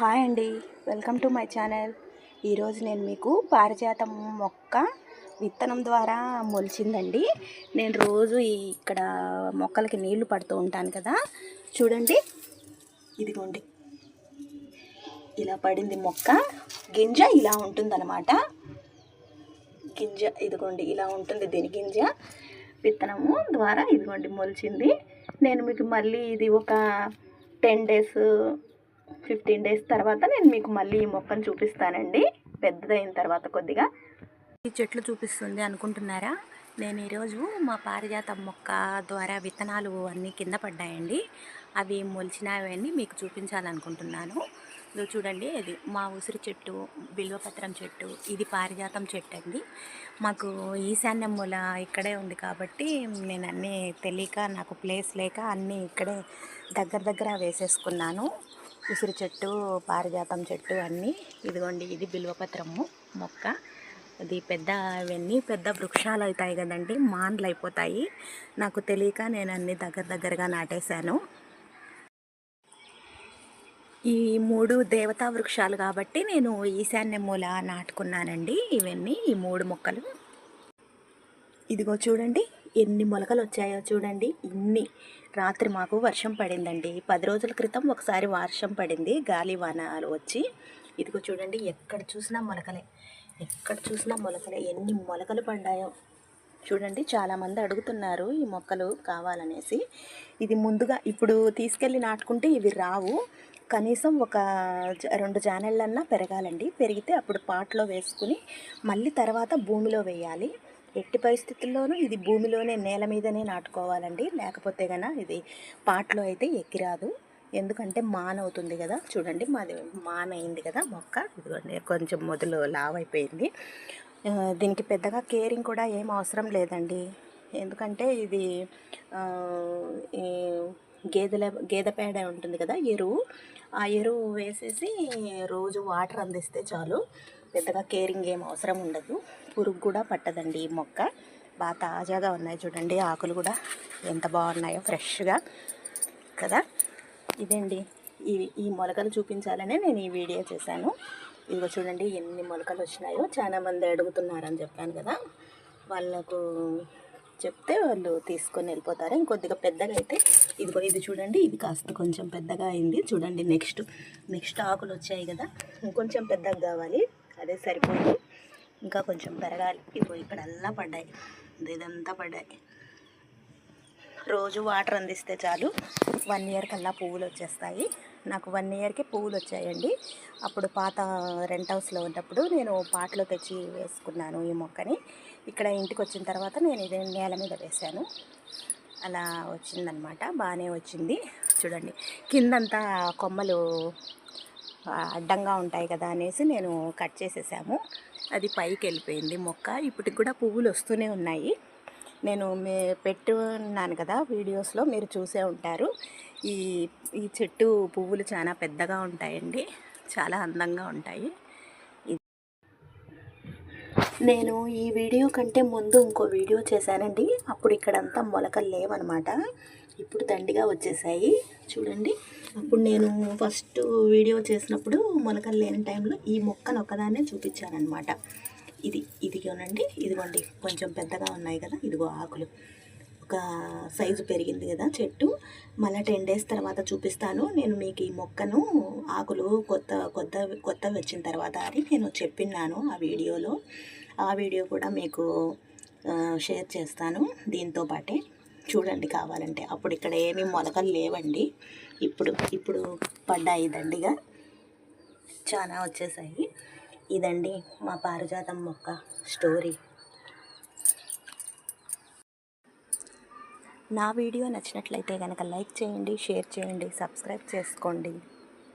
Hi అండి. Welcome to my channel. ఈరోజు నేను మీకు పారిజాతం మొక్క విత్తనం ద్వారా మొలిచిందండి. నేను రోజు ఇక్కడ మొక్కలకి నీళ్ళు పడుతూ ఉంటాను కదా. చూడండి. ఇదిగోండి. ఇలా పడింది మొక్క. గింజ ఇలా ఉంటుందన్నమాట. గింజ ఇదిగోండి ఇలా ఉంటుంది దీని గింజ. విత్తనము ద్వారా ఇదిగోండి మొలిచింది. నేను మీకు మళ్ళీ ఇది ఒక టెన్ డేస్ ఫిఫ్టీన్ డేస్ తర్వాత నేను మీకు మళ్ళీ ఈ మొక్కను చూపిస్తానండి. పెద్దదైన తర్వాత కొద్దిగా. ఈ చెట్లు చూపిస్తుంది అనుకుంటున్నారా? నేను ఈరోజు మా పారిజాతం మొక్క ద్వారా విత్తనాలు అన్నీ కింద పడ్డాయండి. అవి మొలిచినవన్నీ మీకు చూపించాలనుకుంటున్నాను. ఇదో చూడండి ఇది మా ఉసిరి చెట్టు బిల్వపత్రం చెట్టు ఇది పారిజాతం చెట్టు అండి. మాకు ఈశాన్య మూల ఇక్కడే ఉంది కాబట్టి నేను అన్నీ తెలియక నాకు ప్లేస్ లేక అన్నీ ఇక్కడే దగ్గర దగ్గర వేసేసుకున్నాను. ఉసిరి చెట్టు పారిజాతం చెట్టు అన్నీ. ఇదిగోండి ఇది బిల్వపత్రము మొక్క. అది పెద్ద అవన్నీ పెద్ద వృక్షాలు అవుతాయి కదండి మాన్లు అయిపోతాయి. నాకు తెలియక నేను అన్ని దగ్గర దగ్గరగా నాటేశాను. ఈ మూడు దేవతా వృక్షాలు కాబట్టి నేను ఈశాన్య మూల నాటుకున్నానండి ఇవన్నీ ఈ మూడు మొక్కలు. ఇదిగో చూడండి ఎన్ని మొలకలు వచ్చాయో చూడండి ఇన్ని. రాత్రి మాకు వర్షం పడిందండి. పది రోజుల క్రితం ఒకసారి వర్షం పడింది. గాలి వానాలు వచ్చి ఇదిగో చూడండి ఎక్కడ చూసినా మొలకలే. ఎక్కడ చూసినా మొలకలే. ఎన్ని మొలకలు పడ్డాయో చూడండి చాలామంది అడుగుతున్నారు ఈ మొక్కలు కావాలనేసి. ఇది ముందుగా ఇప్పుడు తీసుకెళ్ళి నాటుకుంటే ఇవి రావు. కనీసం ఒక రెండు జానళ్ళన్నా పెరగాలండి. పెరిగితే అప్పుడు పాట్లో వేసుకుని మళ్ళీ తర్వాత భూమిలో వేయాలి. ఎట్టి పరిస్థితుల్లోనూ ఇది భూమిలోనే నేల మీదనే నాటుకోవాలండి. లేకపోతే కనుక ఇది పాట్లో అయితే ఎక్కిరాదు. ఎందుకంటే మాన్ అవుతుంది కదా చూడండి మాది మాన్ అయింది కదా మొక్క. ఇదిగోండి కొంచెం మొదలు లావ్ అయిపోయింది దీనికి పెద్దగా కేరింగ్ కూడా ఏం అవసరం లేదండి. ఎందుకంటే ఇది గేదెల గేదె పేడ ఉంటుంది కదా ఎరువు. ఆ ఎరువు వేసేసి రోజు వాటర్ అందిస్తే చాలు. పెద్దగా కేరింగ్ ఏం అవసరం ఉండదు. పురుగు కూడా పట్టదండి ఈ మొక్క. బాగా తాజాగా ఉన్నాయి చూడండి. ఆకులు కూడా ఎంత బాగున్నాయో ఫ్రెష్గా కదా. ఇదండి ఈ ఈ మొలకలు చూపించాలనే నేను ఈ వీడియో చేశాను. ఇదిగో చూడండి ఎన్ని మొలకలు వచ్చినాయో. చాలామంది అడుగుతున్నారని చెప్పాను కదా. వాళ్ళకు చెప్తే వాళ్ళు తీసుకొని వెళ్ళిపోతారు. ఇంకొద్దిగా పెద్దగా అయితే ఇదిగో ఇది చూడండి ఇది కాస్త కొంచెం పెద్దగా అయింది. చూడండి నెక్స్ట్ నెక్స్ట్ ఆకులు వచ్చాయి కదా. ఇంకొంచెం పెద్దగా కావాలి. అదే సరిపోదు. ఇంకా కొంచెం పెరగాలి. ఇదిగో ఇక్కడల్లా పడ్డాయి. ఇదంతా పడ్డాయి. రోజు వాటర్ అందిస్తే చాలు. వన్ ఇయర్ కల్లా పువ్వులు వచ్చేస్తాయి. నాకు వన్ ఇయర్కి పువ్వులు వచ్చాయండి. అప్పుడు పాత రెంట్ హౌస్లో ఉన్నప్పుడు నేను పాటలో తెచ్చి వేసుకున్నాను ఈ మొక్కని. ఇక్కడ ఇంటికి వచ్చిన తర్వాత నేను ఇది నేల మీద వేశాను. అలా వచ్చిందనమాట బాగానే వచ్చింది. చూడండి. కిందంతా కొమ్మలు అడ్డంగా ఉంటాయి కదా అనేసి నేను కట్ చేసేసాము. అది పైకి వెళ్ళిపోయింది మొక్క. ఇప్పటికి కూడా పువ్వులు వస్తూనే ఉన్నాయి. నేను మే పెట్టున్నాను కదా వీడియోస్లో మీరు చూసే ఉంటారు. ఈ ఈ చెట్టు పువ్వులు చాలా పెద్దగా ఉంటాయండి. చాలా అందంగా ఉంటాయి. నేను ఈ వీడియో కంటే ముందు ఇంకో వీడియో చేశానండి. అప్పుడు ఇక్కడంతా మొలకలు లేవనమాట. ఇప్పుడు దండిగా వచ్చేసాయి. చూడండి. అప్పుడు నేను ఫస్ట్ వీడియో చేసినప్పుడు మొలకలు లేని టైంలో ఈ మొక్కను ఒకదాన్నే చూపించానమాట ఇది ఇదిగోనండి ఇదిగోండి కొంచెం పెద్దగా ఉన్నాయి కదా ఇదిగో ఆకులు. ఒక సైజు పెరిగింది కదా చెట్టు. మళ్ళీ టెన్ డేస్ తర్వాత చూపిస్తాను. నేను మీకు ఈ మొక్కను ఆకులు కొత్త కొత్త కొత్త వచ్చిన తర్వాత అని నేను చెప్పిన్నాను ఆ వీడియోలో. ఆ వీడియో కూడా మీకు షేర్ చేస్తాను దీంతో పాటే. చూడండి కావాలంటే. అప్పుడు ఇక్కడ ఏమీ మొలకలు లేవండి. ఇప్పుడు ఇప్పుడు పడ్డాయి దండిగా. చాలా వచ్చేసాయి. ఇదండి మా పారిజాతం మొక్క స్టోరీ. నా వీడియో నచ్చినట్లయితే కనుక లైక్ చేయండి షేర్ చేయండి సబ్స్క్రైబ్ చేసుకోండి.